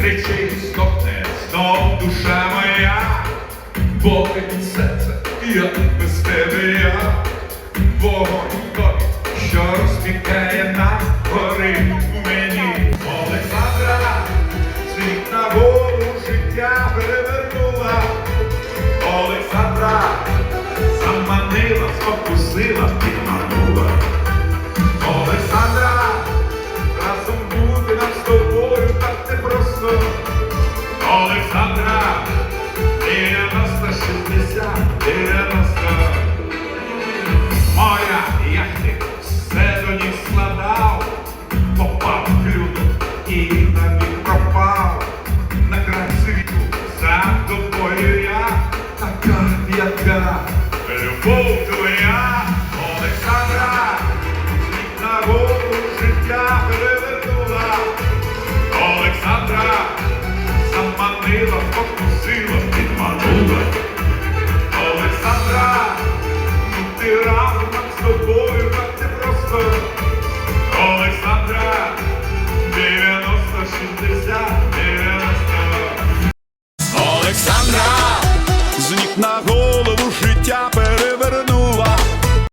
Кричи, стопне, знов душа моя, болить серце, як без тебе я, розпікає нас, горить у мені. Олександра, світ на волю життя перевернула. Олександра, заманила, спокусила, яка любов твоя, Олександра, на волю життя перевернула. Олександра, заманила, спокусила.